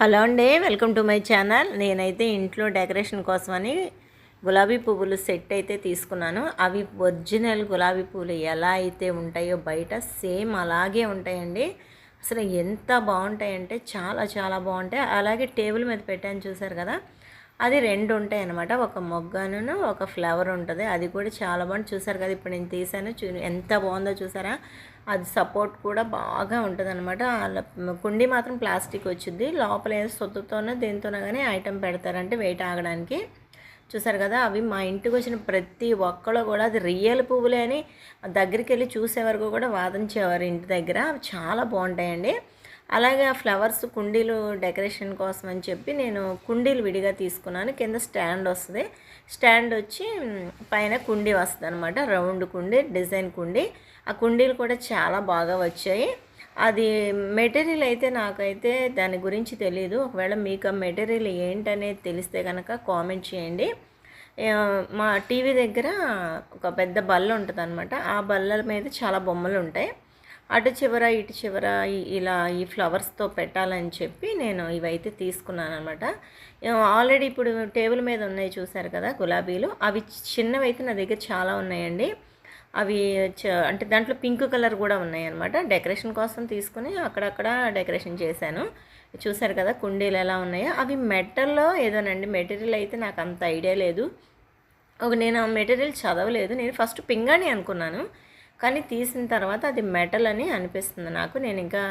Hello అండి welcome to my channel. నేనైతే ఇంట్లో డెకరేషన్ కోసమని గులాబీ పువ్వులు సెట్ అయితే తీసుకున్నాను. అవి ఒరిజినల్ గులాబీ పువ్వులు ఎలా అయితే ఉంటాయో బయట సేమ్ అలాగే ఉంటాయండి. అసలు ఎంత బాగుంటాయంటే చాలా చాలా బాగుంటాయి. అలాగే టేబుల్ మీద పెట్టాను చూసారు కదా అది రెండు ఉంటాయి అనమాట ఒక మొగ్గను ఒక ఫ్లవర్ ఉంటుంది. అది కూడా చాలా బాగుంది. చూసారు కదా ఇప్పుడు నేను తీసాను. చూ ఎంత బాగుందో చూసారా? అది సపోర్ట్ కూడా బాగా ఉంటుంది అనమాట కుండీ మాత్రం ప్లాస్టిక్ వచ్చింది లోపల ఏదో సొత్తుతోనో దేనితోనో కానీ ఐటెం పెడతారంటే వెయిట్ ఆగడానికి. చూసారు కదా అవి మా ఇంటికి వచ్చిన ప్రతి ఒక్కళ్ళు కూడా అది రియల్ పువ్వులే అని దగ్గరికి వెళ్ళి చూసే వరకు కూడా వాదించేవారు ఇంటి దగ్గర. అవి చాలా బాగుంటాయండి. అలాగే ఆ ఫ్లవర్స్ కుండీలు డెకరేషన్ కోసం అని చెప్పి నేను కుండీలు విడిగా తీసుకున్నాను. కింద స్టాండ్ వస్తుంది. స్టాండ్ వచ్చి పైన కుండీ వస్తుంది అనమాట రౌండ్ కుండీ డిజైన్ కుండీ. ఆ కుండీలు కూడా చాలా బాగా వచ్చాయి. అది మెటీరియల్ అయితే నాకైతే దాని గురించి తెలియదు ఒకవేళ మీకు ఆ మెటీరియల్ ఏంటనేది తెలిస్తే కనుక కామెంట్ చేయండి. మా టీవీ దగ్గర ఒక పెద్ద బల్ల ఉంటుంది అనమాట ఆ బల్లల మీద చాలా బొమ్మలు ఉంటాయి. అటు చివర ఇటు చివర ఇలా ఈ ఫ్లవర్స్తో పెట్టాలని చెప్పి నేను ఇవైతే తీసుకున్నాను అనమాట ఆల్రెడీ ఇప్పుడు టేబుల్ మీద ఉన్నాయి చూసారు కదా గులాబీలు. అవి చిన్నవి అయితే నా దగ్గర చాలా ఉన్నాయండి. అవి అంటే దాంట్లో పింక్ కలర్ కూడా ఉన్నాయి అనమాట డెకరేషన్ కోసం తీసుకుని అక్కడక్కడ డెకరేషన్ చేశాను. చూసారు కదా కుండీలు ఎలా ఉన్నాయో. అవి మెటల్లో ఏదోనండి మెటీరియల్ అయితే నాకు అంత ఐడియా లేదు. ఒక నేను ఆ మెటీరియల్ చదవలేదు. నేను ఫస్ట్ పింగాణి అనుకున్నాను. కానీ తీసిన తర్వాత అది మెటల్ అని అనిపిస్తుంది నాకు. నేను ఇంకా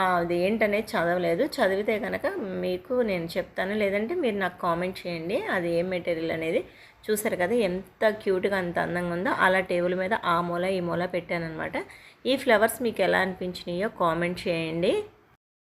అది ఏంటనేది చదవలేదు. చదివితే కనుక మీకు నేను చెప్తాను. లేదంటే మీరు నాకు కామెంట్ చేయండి. అది ఏ మెటీరియల్ అనేది. చూసారు కదా ఎంత క్యూట్గా అంత అందంగా ఉందో. అలా టేబుల్ మీద ఆ మూల ఈ మూల పెట్టాను అనమాట ఈ ఫ్లవర్స్ మీకు ఎలా అనిపించినాయో కామెంట్ చేయండి.